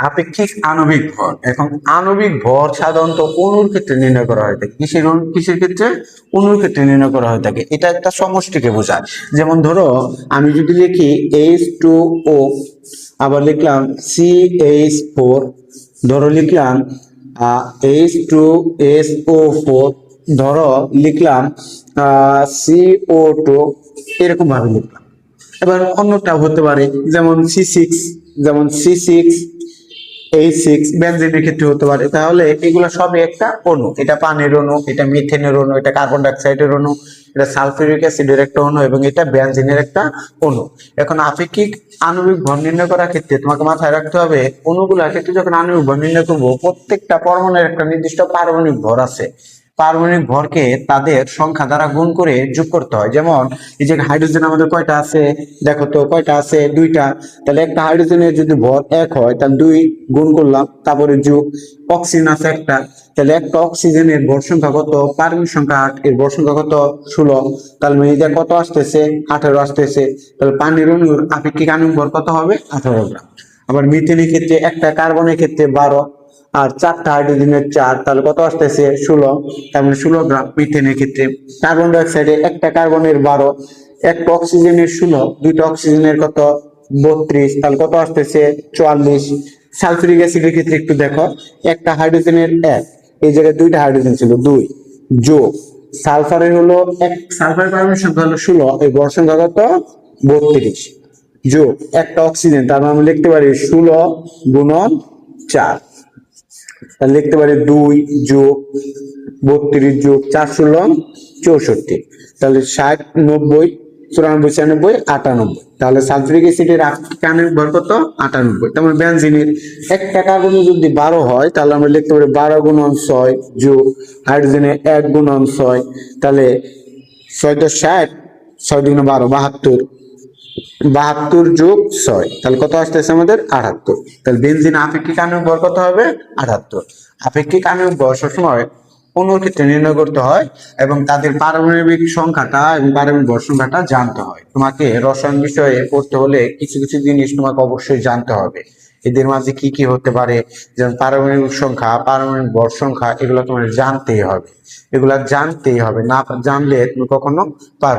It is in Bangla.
আপেক্ষিক আণবিক ভর। এখন আণবিক ভর সাধারণত অণুর ক্ষেত্রে নির্ণয় করা হয়ে থাকে। কিসের অণু- কিসের ক্ষেত্রে? অণুর ক্ষেত্রে নির্ণয় করা হয়ে থাকে। এটা একটা সমষ্টিকে বোঝায়। যেমন ধরো, আমি যদি লিখি এইচ টু ও আবার লিখলাম সি এইচ ফোর ধরো লিখলাম H two S O four ধরো লিখলাম সি ও টু এরকম ভাবে লিখলাম। এবার অন্যটা হতে পারে, যেমন সি সিক্স যেমন সি সিক্স এইচ সিক্স বেনজিনের ক্ষেত্রে হতে পারে। তাহলে এগুলো সবই একটা অণু। এটা পানির অণু, এটা মিথেনের অণু, এটা কার্বন ডাইঅক্সাইডের অণু, এটা সালফিউরিক অ্যাসিডের একটা অণু, এবং এটা বেনজিনের একটা অণু। এখন আপেক্ষিক আণবিক ভর নির্ণয় করার ক্ষেত্রে তোমাকে মাথায় রাখতে হবে, অণুগুলোর ক্ষেত্রে যখন আণবিক ভর নির্ণয় করব, প্রত্যেকটা পরমাণুর একটা নির্দিষ্ট পারমাণবিক ভর আছে। পারমাণবিক ভরকে তাদের সংখ্যা দ্বারা গুণ করে যোগ করতে হয়। যেমন, এই যে হাইড্রোজেন আমাদের কয়টা আছে? দেখো তো, কয়টা আছে? দুইটা। তাহলে একটা হাইড্রোজেনের যদি ভর এক হয়, তাহলে দুই গুণ করলাম, তারপরে যোগ। অক্সিজেন আছে একটা। তাহলে একটা অক্সিজেনের ভর সংখ্যা কত? পারমাণবিক সংখ্যা আট, এর ভর সংখ্যা কত? ষোলো। তাহলে মানে এটা কত আসতেছে? আঠারো আসতেছে। তাহলে পানির অনুর আপেক্ষিক আণবিক ভর কত হবে? আঠারো গ্রাম। আবার মিথেনের ক্ষেত্রে একটা কার্বনের ক্ষেত্রে বারো। আর চারটা হাইড্রোজেনের চার, তাহলে কত আসতেছে? ষোলো। তার মানে ষোলো গ্রাম মিথেনের ক্ষেত্রে। কার্বন ডাইঅক্সাইডে একটা কার্বনের বারো, একটা অক্সিজেনের ষোলো, দুইটা অক্সিজেনের কত? বত্রিশ। তাহলে কত আসতেছে? চুয়াল্লিশ। সালফিউরিক অ্যাসিডের ক্ষেত্রে একটু দেখো। একটা হাইড্রোজেনের এক, এই জায়গায় দুইটা হাইড্রোজেন ছিল, দুই। যোগ। সালফারের হলো এক সালফারের পারমাণবিক সংখ্যা হলো ষোলো, এই বর সংখ্যা কত? বত্রিশ। যোগ, একটা অক্সিজেন তার মানে আমরা লিখতে পারি ষোলো গুণন চার। তাহলে লিখতে পারি দুই যোগ বত্রিশ যোগ চার ষোলো চৌষট্টি। তাহলে ষাট, নব্বই, চুরানব্বই, ছিয়ানব্বই, আটানব্বই। তাহলে সালফিউরিক অ্যাসিডের কানের ভর কত? আটানব্বই। তারপর বেনজিনের একটা কার্বন যদি বারো হয়, তাহলে আমরা লিখতে পারি বারো গুণন ছয় যোগ হাইড্রোজেনের এক গুণন ছয়। তাহলে ছয় দশ ষাট ছয় দুগুণ বারো, বাহাত্তর। বাহাত্তর যোগ ছয়, তাহলে কত আসতেছে আমাদের? আটাত্তর। তাহলে বেনজিন আপেক্ষিক আণবিক ভর কত হবে? আটাত্তর। আপেক্ষিক আণবিক ভর সবসময় অণুর ক্ষেত্রে নির্ণয় করতে হয় এবং তাদের পারমাণবিক সংখ্যাটা এবং পারমাণবিক ভর সংখ্যাটা জানতে হয়। তোমাকে রসায়ন বিষয়ে পড়তে হলে কিছু কিছু জিনিস তোমাকে অবশ্যই জানতে হবে। এদের মাঝে কি কি হতে পারে? যেমন পারমাণবিক সংখ্যা, পারমাণবিক ভর সংখ্যা, এগুলো তোমার জানতেই হবে। এগুলা জানতেই হবে, না জানলে তুমি কখনো পারবে